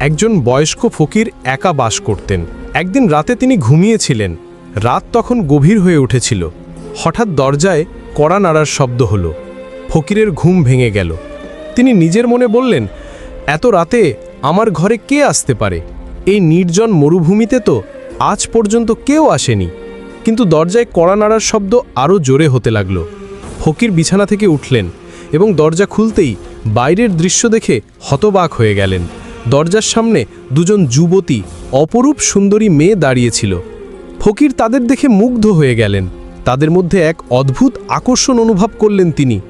একজন বয়স্ক ফকির একা বাস করতেন। একদিন রাতে তিনি ঘুমিয়েছিলেন। রাত তখন গভীর হয়ে উঠেছিল। হঠাৎ দরজায় কড়া নাড়ার শব্দ হলো। ফকিরের ঘুম ভেঙে গেল। তিনি নিজের মনে বললেন, এত রাতে আমার ঘরে কে আসতে পারে? এই নির্জন মরুভূমিতে তো আজ পর্যন্ত কেউ আসেনি। কিন্তু দরজায় কড়া নাড়ার শব্দ আরও জোরে হতে লাগল। ফকির বিছানা থেকে উঠলেন এবং দরজা খুলতেই বাইরের দৃশ্য দেখে হতবাক হয়ে গেলেন। দরজার সামনে দুজন যুবতী অপরূপ সুন্দরী মেয়ে দাঁড়িয়েছিল। ফকির তাদের দেখে মুগ্ধ হয়ে গেলেন। তাদের মধ্যে এক অদ্ভুত আকর্ষণ অনুভব করলেন তিনি।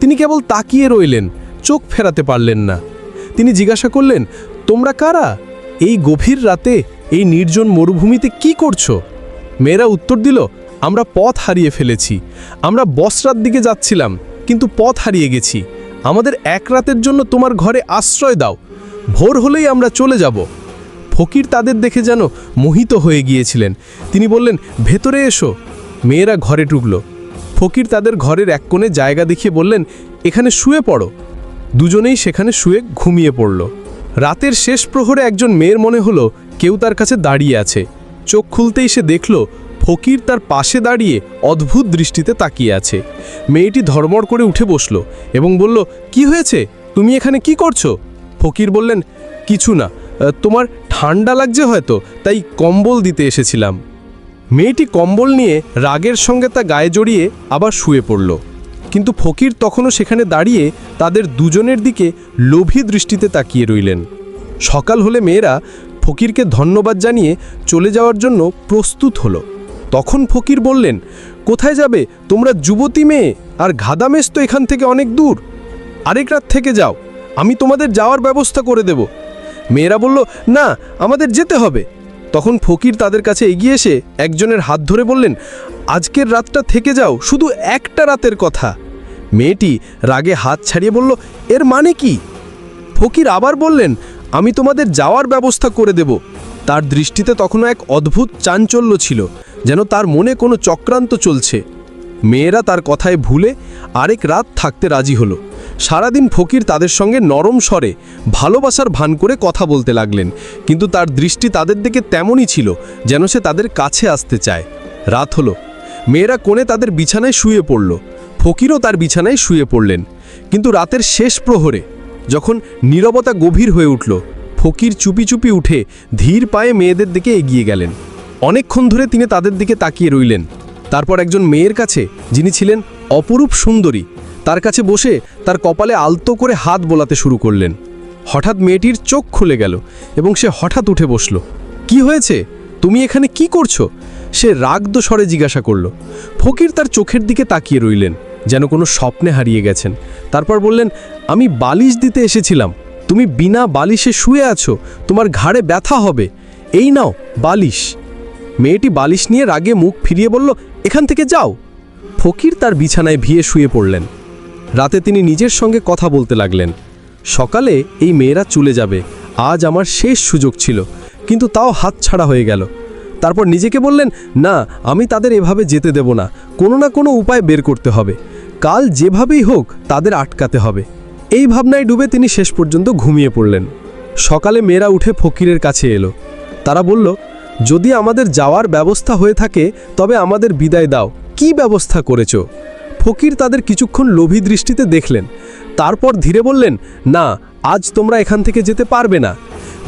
তিনি কেবল তাকিয়ে রইলেন, চোখ ফেরাতে পারলেন না। তিনি জিজ্ঞাসা করলেন, তোমরা কারা? এই গভীর রাতে এই নির্জন মরুভূমিতে কি করছ? মেয়েরা উত্তর দিল, আমরা পথ হারিয়ে ফেলেছি। আমরা বসরার দিকে যাচ্ছিলাম, কিন্তু পথ হারিয়ে গেছি। আমাদের এক রাতের জন্য তোমার ঘরে আশ্রয় দাও। ভোর হলেই আমরা চলে যাব। ফকির তাদের দেখে যেন মোহিত হয়ে গিয়েছিলেন। তিনি বললেন, ভেতরে এসো। মেয়েরা ঘরে ঢুকল। ফকির তাদের ঘরের এক কোণে জায়গা দেখিয়ে বললেন, এখানে শুয়ে পড়ো। দুজনেই সেখানে শুয়ে ঘুমিয়ে পড়ল। রাতের শেষ প্রহরে একজন মেয়ের মনে হলো, কেউ তার কাছে দাঁড়িয়ে আছে। চোখ খুলতেই সে দেখল, ফকির তার পাশে দাঁড়িয়ে অদ্ভুত দৃষ্টিতে তাকিয়ে আছে। মেয়েটি ধর্মড় করে উঠে বসল এবং বলল, কি হয়েছে? তুমি এখানে কি করছ? ফকির বললেন, কিছু না তোমার ঠান্ডা লাগছে হয়তো, তাই কম্বল দিতে এসেছিলাম। মেয়েটি কম্বল নিয়ে রাগের সঙ্গে তা গায়ে জড়িয়ে আবার শুয়ে পড়ল। কিন্তু ফকির তখনও সেখানে দাঁড়িয়ে তাদের দুজনের দিকে লোভী দৃষ্টিতে তাকিয়ে রইলেন। সকাল হলে মেয়েরা ফকিরকে ধন্যবাদ জানিয়ে চলে যাওয়ার জন্য প্রস্তুত হলো। তখন ফকির বললেন, কোথায় যাবে? তোমরা যুবতী মেয়ে, আর ঘাদামেশ তো এখান থেকে অনেক দূর। আরেক রাত থেকে যাও। আমি তোমাদের যাওয়ার ব্যবস্থা করে দেব। মেয়েরা বলল, না, আমাদের যেতে হবে। তখন ফকির তাদের কাছে এগিয়ে এসে একজনের হাত ধরে বললেন, আজকের রাতটা থেকে যাও, শুধু একটা রাতের কথা। মেয়েটি রাগে হাত ছাড়িয়ে বলল, এর মানে কি? ফকির আবার বললেন, আমি তোমাদের যাওয়ার ব্যবস্থা করে দেব। তার দৃষ্টিতে তখনও এক অদ্ভুত চাঞ্চল্য ছিল, যেন তার মনে কোনো চক্রান্ত চলছে। মেয়েরা তার কথায় ভুলে আরেক রাত থাকতে রাজি হলো। সারাদিন ফকির তাদের সঙ্গে নরম স্বরে ভালোবাসার ভান করে কথা বলতে লাগলেন। কিন্তু তার দৃষ্টি তাদের দিকে তেমনই ছিল যেন সে তাদের কাছে আসতে চায়। রাত হলো। মেয়েরা কোণে তাদের বিছানায় শুয়ে পড়ল। ফকিরও তার বিছানায় শুয়ে পড়লেন। কিন্তু রাতের শেষ প্রহরে যখন নীরবতা গভীর হয়ে উঠল, ফকির চুপি চুপি উঠে ধীর পায়ে মেয়েদের দিকে এগিয়ে গেলেন। অনেকক্ষণ ধরে তিনি তাদের দিকে তাকিয়ে রইলেন। তারপর একজন মেয়ের কাছে, যিনি ছিলেন অপরূপ সুন্দরী তার কাছে বসে তার কপালে আলতো করে হাত বোলাতে শুরু করলেন। হঠাৎ মেয়েটির চোখ খুলে গেল এবং সে হঠাৎ উঠে বসল। কি হয়েছে? তুমি এখানে কি করছ? সে রাগদ স্বরে জিজ্ঞাসা করল। ফকির তার চোখের দিকে তাকিয়ে রইলেন, যেন কোনো স্বপ্নে হারিয়ে গেছেন। তারপর বললেন, আমি বালিশ দিতে এসেছিলাম। তুমি বিনা বালিশে শুয়ে আছো, তোমার ঘাড়ে ব্যথা হবে। এই নাও, বালিশ। মেয়েটি বালিশ নিয়ে রাগে মুখ ফিরিয়ে বলল, এখান থেকে যাও। ফকির তার বিছানায় ভিয়ে শুয়ে পড়লেন। রাতে তিনি নিজের সঙ্গে কথা বলতে লাগলেন। সকালে এই মেয়েরা চলে যাবে। আজ আমার শেষ সুযোগ ছিল, কিন্তু তাও হাতছাড়া হয়ে গেল। তারপর নিজেকে বললেন, না, আমি তাদের এভাবে যেতে দেব না। কোনো না কোনো উপায় বের করতে হবে। কাল যেভাবেই হোক তাদের আটকাতে হবে। এই ভাবনায় ডুবে তিনি শেষ পর্যন্ত ঘুমিয়ে পড়লেন। সকালে মেয়েরা উঠে ফকিরের কাছে এলো। তারা বলল, যদি আমাদের যাওয়ার ব্যবস্থা হয়ে থাকে, তবে আমাদের বিদায় দাও। কি ব্যবস্থা করেছ? ফকির তাদের কিছুক্ষণ লোভী দৃষ্টিতে দেখলেন। তারপর ধীরে বললেন, না, আজ তোমরা এখান থেকে যেতে পারবে না।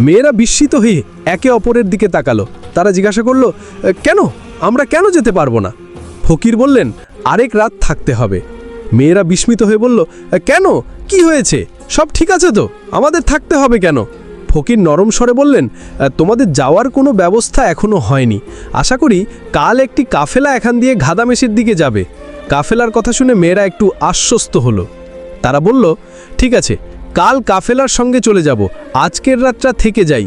মেয়েরা বিস্মিত হয়ে একে অপরের দিকে তাকালো। তারা জিজ্ঞাসা করল, কেন? আমরা কেন যেতে পারব না? ফকির বললেন, আরেক রাত থাকতে হবে। মেয়েরা বিস্মিত হয়ে বলল, কেন? কি হয়েছে? সব ঠিক আছে তো? আমাদের থাকতে হবে কেন? ফকির নরম স্বরে বললেন, তোমাদের যাওয়ার কোনো ব্যবস্থা এখনও হয়নি। আশা করি কাল একটি কাফেলা এখান দিয়ে ঘাদামেশের দিকে যাবে। কাফেলার কথা শুনে মেয়েরা একটু আশ্বস্ত হলো। তারা বলল, ঠিক আছে, কাল কাফেলার সঙ্গে চলে যাব, আজকের রাতটা থেকে যাই।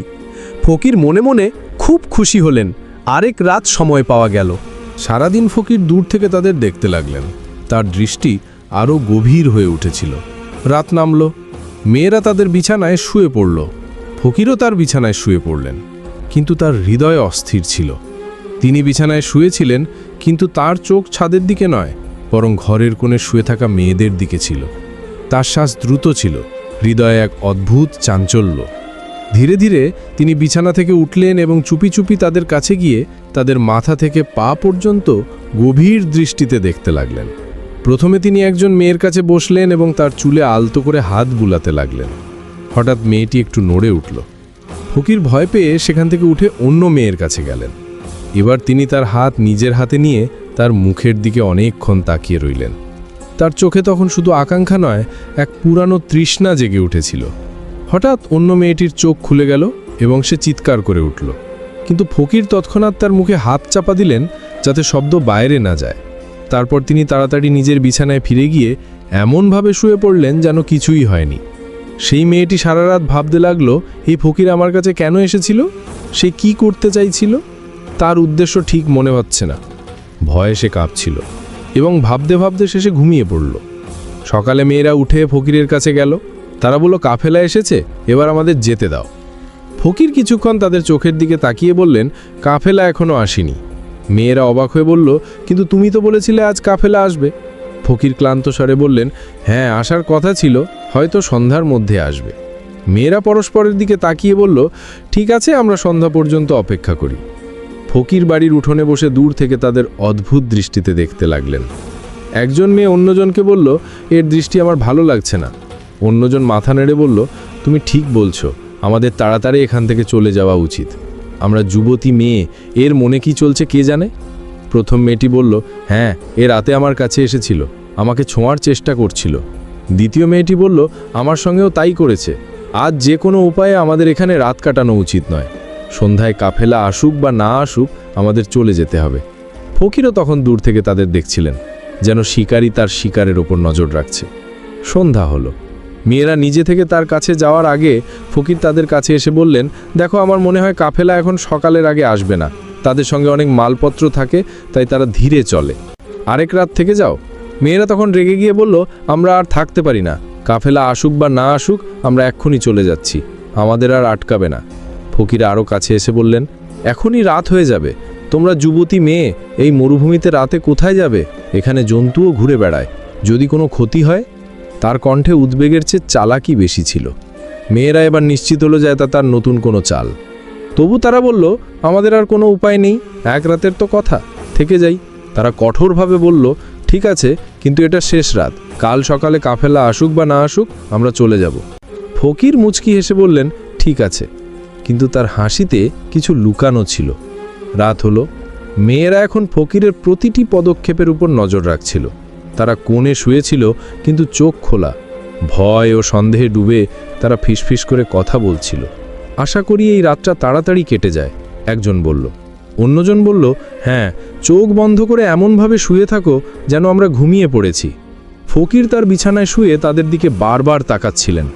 ফকির মনে মনে খুব খুশি হলেন, আরেক রাত সময় পাওয়া গেল। সারাদিন ফকির দূর থেকে তাদের দেখতে লাগলেন। তার দৃষ্টি আরও গভীর হয়ে উঠেছিল। রাত নামল, মেয়েরা তাদের বিছানায় শুয়ে পড়ল। ফকিরও তার বিছানায় শুয়ে পড়লেন, কিন্তু তার হৃদয় অস্থির ছিল। তিনি বিছানায় শুয়েছিলেন, কিন্তু তার চোখ ছাদের দিকে নয় বরং ঘরের কোণে শুয়ে থাকা মেয়েদের দিকে ছিল। তার শ্বাস দ্রুত ছিল, হৃদয়ে এক অদ্ভুত চাঞ্চল্য। ধীরে ধীরে তিনি বিছানা থেকে উঠলেন এবং চুপি চুপি তাদের কাছে গিয়ে তাদের মাথা থেকে পা পর্যন্ত গভীর দৃষ্টিতে দেখতে লাগলেন। প্রথমে তিনি একজন মেয়ের কাছে বসলেন এবং তার চুলে আলতো করে হাত বুলাতে লাগলেন। হঠাৎ মেয়েটি একটু নড়ে উঠল। ফকির ভয় পেয়ে সেখান থেকে উঠে অন্য মেয়ের কাছে গেলেন। এবার তিনি তার হাত নিজের হাতে নিয়ে তার মুখের দিকে অনেকক্ষণ তাকিয়ে রইলেন। তার চোখে তখন শুধু আকাঙ্ক্ষা নয়, এক পুরানো তৃষ্ণা জেগে উঠেছিল। হঠাৎ অন্য মেয়েটির চোখ খুলে গেল এবং সে চিৎকার করে উঠল। কিন্তু ফকির তৎক্ষণাৎ তার মুখে হাত চাপা দিলেন যাতে শব্দ বাইরে না যায়। তারপর তিনি তাড়াতাড়ি নিজের বিছানায় ফিরে গিয়ে এমনভাবে শুয়ে পড়লেন যেন কিছুই হয়নি। সেই মেয়েটি সারা রাত ভাবতে লাগল, এই ফকির আমার কাছে কেন এসেছিল? সে কি করতে চাইছিল? তার উদ্দেশ্য ঠিক মনে হচ্ছে না। ভয়ে সে কাঁপছিল এবং ভাবতে ভাবতে শেষে ঘুমিয়ে পড়ল। সকালে মেয়েরা উঠে ফকিরের কাছে গেল। তারা বলল, কাফেলা এসেছে, এবার আমাদের যেতে দাও। ফকির কিছুক্ষণ তাদের চোখের দিকে তাকিয়ে বললেন, কাফেলা এখনও আসেনি। মেয়েরা অবাক হয়ে বলল, কিন্তু তুমি তো বলেছিলে আজ কাফেলা আসবে। ফকির ক্লান্ত স্বরে বললেন হ্যাঁ আসার কথা ছিল, হয়তো সন্ধ্যার মধ্যে আসবে। মেয়েরা পরস্পরের দিকে তাকিয়ে বলল, ঠিক আছে, আমরা সন্ধ্যা পর্যন্ত অপেক্ষা করি। ফকির বাড়ির উঠোনে বসে দূর থেকে তাদের অদ্ভুত দৃষ্টিতে দেখতে লাগলেন। একজন মেয়ে অন্যজনকে বলল, এর দৃষ্টি আমার ভালো লাগছে না। অন্যজন মাথা নেড়ে বলল, তুমি ঠিক বলছো, আমাদের তাড়াতাড়ি এখান থেকে চলে যাওয়া উচিত। আমরা যুবতী মেয়ে, এর মনে কি চলছে কে জানে? প্রথম মেয়েটি বলল হ্যাঁ এ রাতে আমার কাছে এসেছিল, আমাকে ছোঁয়ার চেষ্টা করছিল। দ্বিতীয় মেয়েটি বলল, আমার সঙ্গেও তাই করেছে, আজ যে কোনো উপায়ে আমাদের এখানে রাত কাটানো উচিত নয়। সন্ধ্যায় কাফেলা আসুক বা না আসুক, আমাদের চলে যেতে হবে। ফকিরও তখন দূর থেকে তাদের দেখছিলেন, যেন শিকারী তার শিকারের ওপর নজর রাখছে। সন্ধ্যা হলো। মেয়েরা নিজে থেকে তার কাছে যাওয়ার আগে ফকির তাদের কাছে এসে বললেন, দেখো, আমার মনে হয় কাফেলা এখন সকালের আগে আসবে না। তাদের সঙ্গে অনেক মালপত্র থাকে, তাই তারা ধীরে চলে। আরেক রাত থেকে যাও। মেয়েরা তখন রেগে গিয়ে বলল, আমরা আর থাকতে পারি না। কাফেলা আসুক বা না আসুক, আমরা এক্ষুনি চলে যাচ্ছি। আমাদের আর আটকাবে না। ফকির আরও কাছে এসে বললেন, এখনই রাত হয়ে যাবে। তোমরা যুবতী মেয়ে, এই মরুভূমিতে রাতে কোথায় যাবে? এখানে জন্তুও ঘুরে বেড়ায়। যদি কোনো ক্ষতি হয়? তার কণ্ঠে উদ্বেগের চেয়ে চালাকি বেশি ছিল। মেয়েরা এবার নিশ্চিত হলো যে এটা তার নতুন কোনো চাল। তবু তারা বলল, আমাদের আর কোনো উপায় নেই, এক রাতের তো কথা। থেকে যাই। তারা কঠোরভাবে বলল, ঠিক আছে, কিন্তু এটা শেষ রাত। কাল সকালে কাফেলা আসুক বা না আসুক, আমরা চলে যাব। ফকির মুচকি হেসে বললেন, ঠিক আছে। কিন্তু তার হাসিতে কিছু লুকানো ছিল। রাত হলো। মেয়েরা এখন ফকিরের প্রতিটি পদক্ষেপের উপর নজর রাখছিল। তারা কোণে শুয়েছিল, কিন্তু চোখ খোলা। ভয় ও সন্দেহে ডুবে তারা ফিসফিস করে কথা বলছিল। আশা করি এই রাতটা তাড়াতাড়ি কেটে যায়, একজন বলল। অন্যজন বলল হ্যাঁ চোখ বন্ধ করে এমনভাবে শুয়ে থাকো যেন আমরা ঘুমিয়ে পড়েছি। ফকির তার বিছানায় শুয়ে তাদের দিকে বারবার তাকাচ্ছিলেন।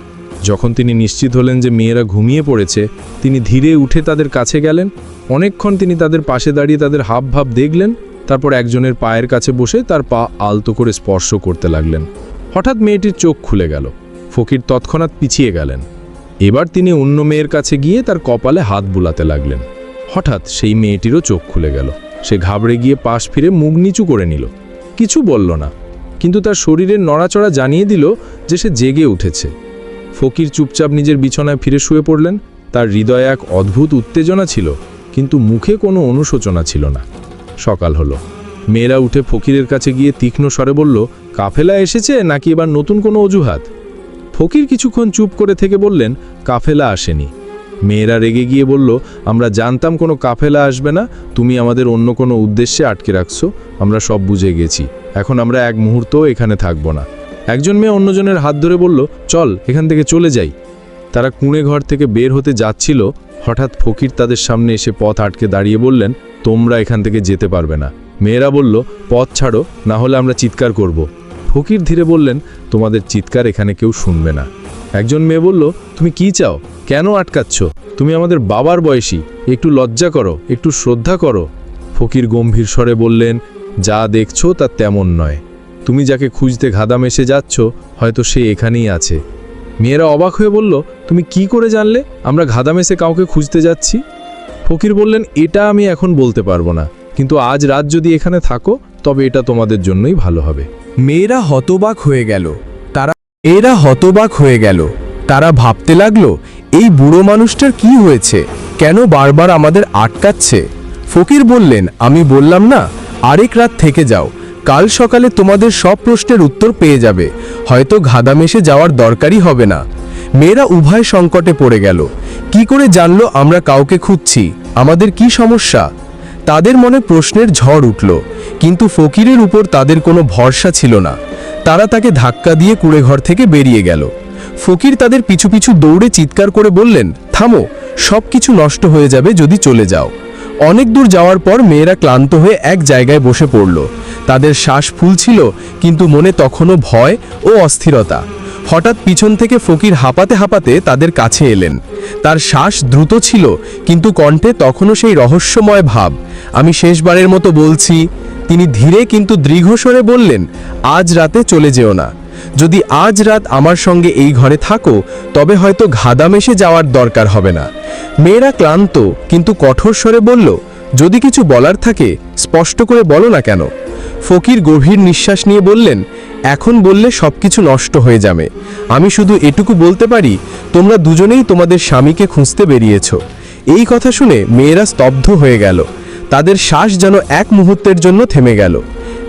যখন তিনি নিশ্চিত হলেন যে মেয়েরা ঘুমিয়ে পড়েছে, তিনি ধীরে উঠে তাদের কাছে গেলেন। অনেকক্ষণ তিনি তাদের পাশে দাঁড়িয়ে তাদের হাব ভাব দেখলেন। তারপর একজনের পায়ের কাছে বসে তার পা আলতো করে স্পর্শ করতে লাগলেন। হঠাৎ মেয়েটির চোখ খুলে গেল। ফকির তৎক্ষণাৎ পিছিয়ে গেলেন। এবার তিনি অন্য মেয়ের কাছে গিয়ে তার কপালে হাত বুলাতে লাগলেন। হঠাৎ সেই মেয়েটিরও চোখ খুলে গেল। সে ঘাবড়ে গিয়ে পাশ ফিরে মুখ নিচু করে নিল। কিছু বলল না, কিন্তু তার শরীরের নড়াচড়া জানিয়ে দিল যে সে জেগে উঠেছে। ফকির চুপচাপ নিজের বিছানায় ফিরে শুয়ে পড়লেন। তার হৃদয়ে এক অদ্ভুত উত্তেজনা ছিল, কিন্তু মুখে কোনো অনুশোচনা ছিল না। সকাল হলো। মেয়েরা উঠে ফকিরের কাছে গিয়ে তীক্ষ্ণ স্বরে বলল, কাফেলা এসেছে নাকি এবার নতুন কোনো অজুহাত? ফকির কিছুক্ষণ চুপ করে থেকে বললেন, কাফেলা আসেনি। মেয়েরা রেগে গিয়ে বলল, আমরা জানতাম কোনো কাফেলা আসবে না, তুমি আমাদের অন্য কোনো উদ্দেশ্যে আটকে রাখছো, আমরা সব বুঝে গেছি। এখন আমরা এক মুহূর্তও এখানে থাকব না। একজন মেয়ে অন্যজনের হাত ধরে বলল, চল, এখান থেকে চলে যাই। তারা কুঁড়ে ঘর থেকে বের হতে যাচ্ছিল। হঠাৎ ফকির তাদের সামনে এসে পথ আটকে দাঁড়িয়ে বললেন, তোমরা এখান থেকে যেতে পারবে না। মেয়েরা বলল, পথ ছাড়ো, না হলে আমরা চিৎকার করব। ফকির ধীরে বললেন, তোমাদের চিৎকার এখানে কেউ শুনবে না। একজন মেয়ে বলল, তুমি কি চাও? কেন আটকাচ্ছ? তুমি আমাদের বাবার বয়সী। একটু লজ্জা করো, একটু শ্রদ্ধা করো। ফকির গম্ভীর স্বরে বললেন, যা দেখছ তা তেমন নয়। তুমি যাকে খুঁজতে ঘাদাম মেশে যাচ্ছ, হয়তো সে এখানেই আছে। মেয়েরা অবাক হয়ে বলল, তুমি কি করে জানলে? আমরা ঘাদা মেশে কাউকে খুঁজতে যাচ্ছি? ফকির বললেন, এটা আমি এখন বলতে পারব না। কিন্তু আজ রাত যদি এখানে থাকো, তবে এটা তোমাদের জন্যই ভালো হবে। মেয়েরা হতবাক হয়ে গেল। তারা, এরা হতবাক হয়ে গেল। তারা ভাবতে লাগল, এই বুড়ো মানুষটার কি হয়েছে? কেন বারবার আমাদের আটকাচ্ছে? ফকির বললেন, আমি বললাম না, আরেক রাত থেকে যাও। কাল সকালে তোমাদের সব প্রশ্নের উত্তর পেয়ে যাবে। হয়তো ঘাদা মেশে যাওয়ার দরকারই হবে না। মেয়েরা উভয় সংকটে পড়ে গেল। কি করে জানলো আমরা কাউকে খুঁজছি? আমাদের কি সমস্যা? তাদের মনে প্রশ্নের ঝড় উঠল, কিন্তু ফকিরের উপর তাদের কোনো ভরসা ছিল না। তারা তাকে ধাক্কা দিয়ে কুড়েঘর থেকে বেরিয়ে গেল। ফকির তাদের পিছু পিছু দৌড়ে চিৎকার করে বললেন, থামো সব কিছু নষ্ট হয়ে যাবে যদি চলে যাও। অনেক দূর যাওয়ার পর মেয়েরা ক্লান্ত হয়ে এক জায়গায় বসে পড়ল। তাদের শ্বাস ফুলছিল কিন্তু মনে তখনও ভয় ও অস্থিরতা। হঠাৎ পিছন থেকে ফকির হাঁপাতে হাঁপাতে তাদের কাছে এলেন। তার শ্বাস দ্রুত ছিল, কিন্তু কণ্ঠে তখনও সেই রহস্যময় ভাব। আমি শেষবারের মতো বলছি, তিনি ধীরে কিন্তু দীর্ঘস্বরে বললেন, আজ রাতে চলে যেও না। যদি আজ রাত আমার সঙ্গে এই ঘরে থাকো, তবে হয়তো ঘাদামেশে যাওয়ার দরকার হবে না। মেয়েরা ক্লান্ত, কিন্তু কঠোর স্বরে বলল, যদি কিছু বলার থাকে, স্পষ্ট করে বলো না কেন? ফকির গভীর নিঃশ্বাস নিয়ে বললেন, এখন বললে সবকিছু নষ্ট হয়ে যাবে। আমি শুধু এটুকু বলতে পারি, তোমরা দুজনেই তোমাদের স্বামীকে খুঁজতে বেরিয়েছ। এই কথা শুনে মেয়েরা স্তব্ধ হয়ে গেল। তাদের শ্বাস যেন এক মুহূর্তের জন্য থেমে গেল।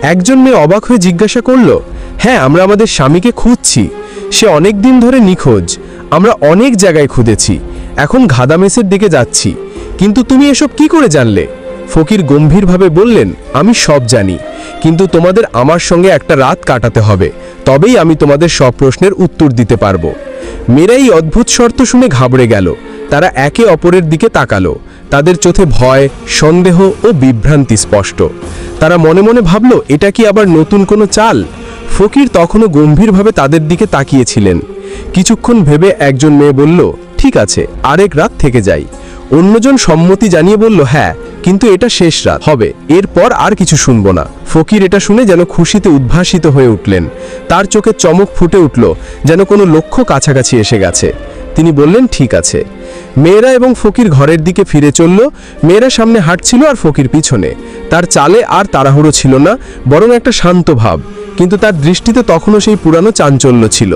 একজন মেয়ে অবাক হয়ে জিজ্ঞাসা করল হ্যাঁ আমরা আমাদের স্বামীকে খুঁজছি। সে অনেক দিন ধরে নিখোঁজ। আমরা অনেক জায়গায় খুঁজেছি। এখন ঘাদামেসের দিকে যাচ্ছি। কিন্তু তুমি এসব কি করে জানলে? ফকির গম্ভীরভাবে বললেন, আমি সব জানি। কিন্তু তোমাদের আমার সঙ্গে একটা রাত কাটাতে হবে। তবেই আমি তোমাদের সব প্রশ্নের উত্তর দিতে পারব। মেয়েরা এই অদ্ভুত শর্ত শুনে ঘাবড়ে গেল। তারা একে অপরের দিকে তাকালো। তাদের চোখে ভয়, সন্দেহ ও বিভ্রান্তি স্পষ্ট। তারা মনে মনে ভাবল, এটা কি আবার নতুন কোনো চাল? ফকির তখনও গম্ভীরভাবে তাদের দিকে তাকিয়েছিলেন। কিছুক্ষণ ভেবে একজন মেয়ে বলল, ঠিক আছে, আরেক রাত থেকে যাই। অন্যজন সম্মতি জানিয়ে বলল হ্যাঁ কিন্তু এটা শেষ রাত, হবে। এরপর আর কিছু শুনব না। ফকির এটা শুনে যেন খুশিতে উদ্ভাসিত হয়ে উঠলেন। তার চোখে চমক ফুটে উঠল, যেন কোনো লক্ষ্য কাছাকাছি এসে গেছে। তিনি বললেন, ঠিক আছে। মেয়েরা এবং ফকির ঘরের দিকে ফিরে চলল। মেয়েরা সামনে হাঁটছিল আর ফকির পিছনে। তার চালে আর তাড়াহুড়ো ছিল না, বরং একটা শান্ত ভাব। কিন্তু তার দৃষ্টিতে তখনও সেই পুরানো চাঞ্চল্য ছিল।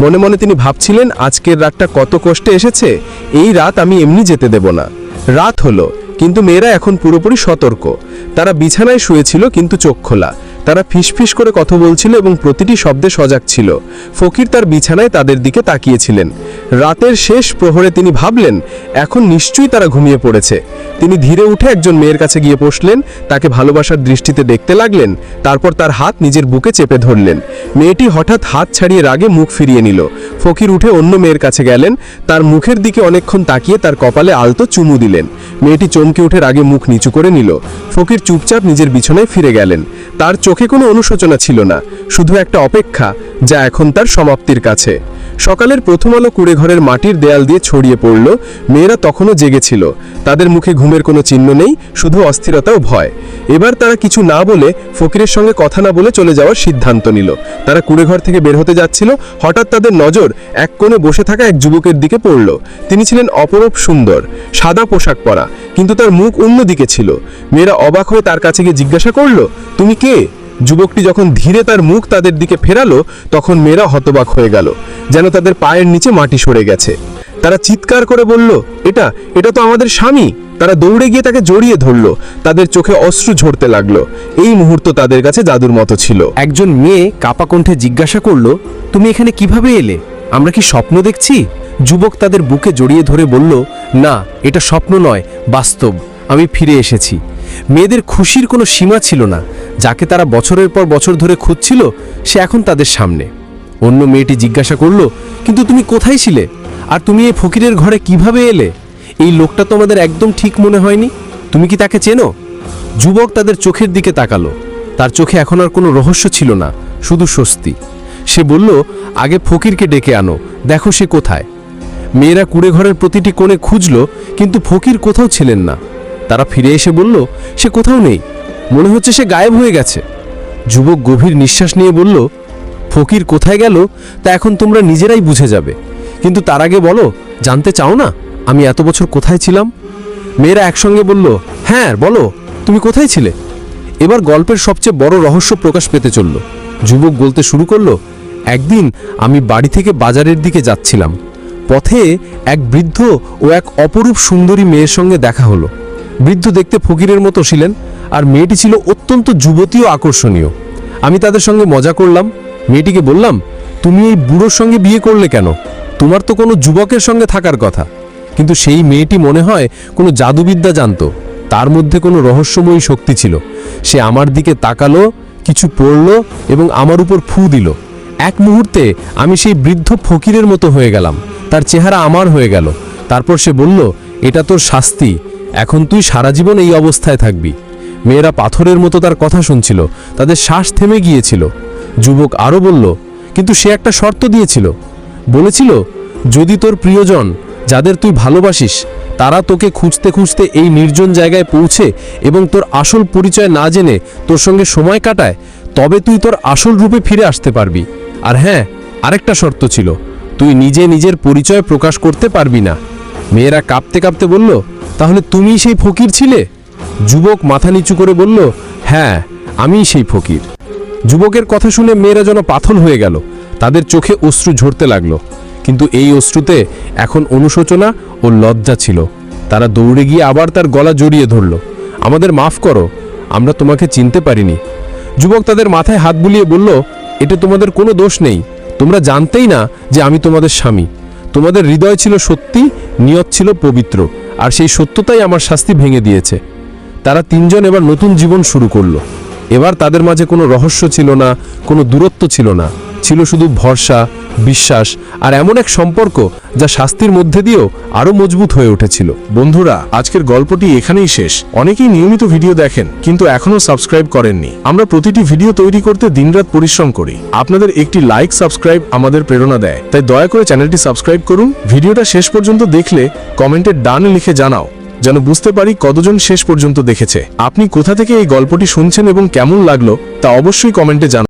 মনে মনে তিনি ভাবছিলেন, আজকের রাতটা কত কষ্টে এসেছে, এই রাত আমি এমনি যেতে দেব না। রাত হলো, কিন্তু মেয়েরা এখন পুরোপুরি সতর্ক। তারা বিছানায় শুয়েছিল, কিন্তু চোখ খোলা। তারা ফিসফিস করে কথা বলছিল এবং প্রতিটি শব্দে সজাগ ছিল। ফকির তার বিছানায় তাদের দিকে তাকিয়েছিলেন। রাতের শেষ প্রহরে তিনি ভাবলেন, এখন নিশ্চয়ই তারা ঘুমিয়ে পড়েছে। তিনি ধীরে উঠে একজন মেয়ের কাছে গিয়ে বসলেন, তাকে ভালোবাসার দৃষ্টিতে দেখতে লাগলেন, তারপর তার হাত নিজের বুকে চেপে ধরলেন। মেয়েটি হঠাৎ হাত ছাড়িয়ে রাগে মুখ ফিরিয়ে নিল। ফকির উঠে অন্য মেয়ের কাছে গেলেন, তার মুখের দিকে অনেকক্ষণ তাকিয়ে তার কপালে আলতো চুমু দিলেন। মেয়েটি চমকে উঠে রাগে মুখ নিচু করে নিল। ফকির চুপচাপ নিজের বিছানায় ফিরে গেলেন। তার চোখে কোনো অনুশোচনা ছিল না, শুধু একটা অপেক্ষা যা এখন তার সমাপ্তির কাছে। সকালের প্রথম আলো কুড়ে ঘরের মাটির দেয়াল দিয়ে ছড়িয়ে পড়ল, মেয়েরা তখনও জেগেছিল, তাদের মুখে ঘুমের কোনো চিহ্ন নেই, শুধু অস্থিরতা ও ভয়। এবার তারা কিছু না বলে ফকিরের সঙ্গে কথা না বলে চলে যাওয়ার সিদ্ধান্ত নিল। তারা কুড়ে ঘর থেকে বের হতে যাচ্ছিল, হঠাৎ তাদের নজর এক কোণে বসে থাকা এক যুবকের দিকে পড়ল। তিনি ছিলেন অপরূপ সুন্দর, সাদা পোশাক পরা, কিন্তু তার মুখ অন্যদিকে ছিল। মেয়েরা অবাক হয়ে তার কাছে গিয়ে জিজ্ঞাসা করল, তুমি কে? যুবকটি যখন ধীরে তার মুখ তাদের দিকে ফেরালো, তখন মেয়েরা হতবাক হয়ে গেল, যেন তাদের পায়ের নিচে মাটি সরে গেছে। তারা চিৎকার করে বলল, এটা এটা তো আমাদের স্বামী! তারা দৌড়ে গিয়ে তাকে জড়িয়ে ধরল, তাদের চোখে অশ্রু ঝরতে লাগল। এই মুহূর্ত তাদের কাছে জাদুর মতো ছিল। একজন মেয়ে কাপা কণ্ঠে জিজ্ঞাসা করল, তুমি এখানে কীভাবে এলে? আমরা কি স্বপ্ন দেখছি? যুবক তাদের বুকে জড়িয়ে ধরে বলল, না, এটা স্বপ্ন নয়, বাস্তব। আমি ফিরে এসেছি। মেয়েদের খুশির কোনো সীমা ছিল না। যাকে তারা বছরের পর বছর ধরে খুঁজছিল, সে এখন তাদের সামনে। অন্য মেয়েটি জিজ্ঞাসা করল, কিন্তু তুমি কোথায় ছিলে? আর তুমি এই ফকিরের ঘরে কীভাবে এলে? এই লোকটা তোমাদের একদম ঠিক মনে হয়নি? তুমি কি তাকে চেনো? যুবক তাদের চোখের দিকে তাকালো। তার চোখে এখন আর কোনো রহস্য ছিল না, শুধু স্বস্তি। সে বলল, আগে ফকিরকে ডেকে আনো, দেখো সে কোথায়। মেয়েরা কুড়ে ঘরের প্রতিটি কোণে খুঁজল, কিন্তু ফকির কোথাও ছিলেন না। তারা ফিরে এসে বলল, সে কোথাও নেই। মনে হচ্ছে সে গায়েব হয়ে গেছে। যুবক গভীর নিঃশ্বাস নিয়ে বলল, ফকির কোথায় গেল? তা এখন তোমরা নিজেরাই বুঝে যাবে। কিন্তু তার আগে বলো, জানতে চাও না, আমি এত বছর কোথায় ছিলাম? মেয়েরা একসঙ্গে বলল হ্যাঁ বলো, তুমি কোথায় ছিলে? এবার গল্পের সবচেয়ে বড় রহস্য প্রকাশ পেতে চলল। যুবক বলতে শুরু করল, একদিন আমি বাড়ি থেকে বাজারের দিকে যাচ্ছিলাম। পথে এক বৃদ্ধ ও এক অপরূপ সুন্দরী মেয়ের সঙ্গে দেখা হলো। বৃদ্ধ দেখতে ফকিরের মতো ছিলেন আর মেয়েটি ছিল অত্যন্ত যুবতী ও আকর্ষণীয়। আমি তাদের সঙ্গে মজা করলাম। মেয়েটিকে বললাম, তুমি এই বুড়োর সঙ্গে বিয়ে করলে কেন? তোমার তো কোনো যুবকের সঙ্গে থাকার কথা। কিন্তু সেই মেয়েটি মনে হয় কোনো জাদুবিদ্যা জানতো। তার মধ্যে কোনো রহস্যময়ী শক্তি ছিল। সে আমার দিকে তাকালো, কিছু পড়ল এবং আমার উপর ফু দিল। এক মুহূর্তে আমি সেই বৃদ্ধ ফকিরের মতো হয়ে গেলাম। তার চেহারা আমার হয়ে গেল। তারপর সে বলল, এটা তোর শাস্তি। এখন তুই সারা জীবন এই অবস্থায় থাকবি। মেয়েরা পাথরের মতো তার কথা শুনছিল, তাদের শ্বাস থেমে গিয়েছিল। যুবক আরও বলল, কিন্তু সে একটা শর্ত দিয়েছিল। বলেছিল, যদি তোর প্রিয়জন, যাদের তুই ভালোবাসিস, তারা তোকে খুঁজতে খুঁজতে এই নির্জন জায়গায় পৌঁছে এবং তোর আসল পরিচয় না জেনে তোর সঙ্গে সময় কাটায়, তবে তুই তোর আসল রূপে ফিরে আসতে পারবি। আর হ্যাঁ আরেকটা শর্ত ছিল, তুই নিজে নিজের পরিচয় প্রকাশ করতে পারবি না। মেয়েরা কাঁপতে কাঁপতে বলল তাহলে তুমিই সেই ফকির ছিলে? যুবক মাথা নিচু করে বলল হ্যাঁ আমিই সেই ফকির। যুবকের কথা শুনে মেয়েরা যেন পাথর হয়ে গেল। তাদের চোখে অশ্রু ঝরতে লাগল। কিন্তু এই অশ্রুতে এখন অনুশোচনা ও লজ্জা ছিল। তারা দৌড়ে গিয়ে আবার তার গলা জড়িয়ে ধরল। আমাদের মাফ করো, আমরা তোমাকে চিনতে পারিনি। যুবক তাদের মাথায় হাত বুলিয়ে বলল, এটা তোমাদের কোনো দোষ নেই। তোমরা জানতেই না যে আমি তোমাদের স্বামী। তোমাদের হৃদয় ছিল সত্যি, নিয়ত ছিল পবিত্র। আর সেই সত্যতাই আমার শাস্তি ভেঙে দিয়েছে। তারা তিনজন এবার নতুন জীবন শুরু করল। এবার তাদের মাঝে কোনো রহস্য ছিল না, কোনো দূরত্ব ছিল না। ছিল শুধু ভরসা, বিশ্বাস আর এমন এক সম্পর্ক যা শাস্তির মধ্যে দিয়েও আরও মজবুত হয়ে উঠেছিল। বন্ধুরা, আজকের গল্পটি এখানেই শেষ। অনেকেই নিয়মিত ভিডিও দেখেন, কিন্তু এখনও সাবস্ক্রাইব করেননি। আমরা প্রতিটি ভিডিও তৈরি করতে দিনরাত পরিশ্রম করি। আপনাদের একটি লাইক, সাবস্ক্রাইব আমাদের প্রেরণা দেয়। তাই দয়া করে চ্যানেলটি সাবস্ক্রাইব করুন। ভিডিওটা শেষ পর্যন্ত দেখলে কমেন্টের ডান লিখে জানাও, যেন বুঝতে পারি কতজন শেষ পর্যন্ত দেখেছে। আপনি কোথা থেকে এই গল্পটি শুনছেন এবং কেমন লাগল তা অবশ্যই কমেন্টে জানান।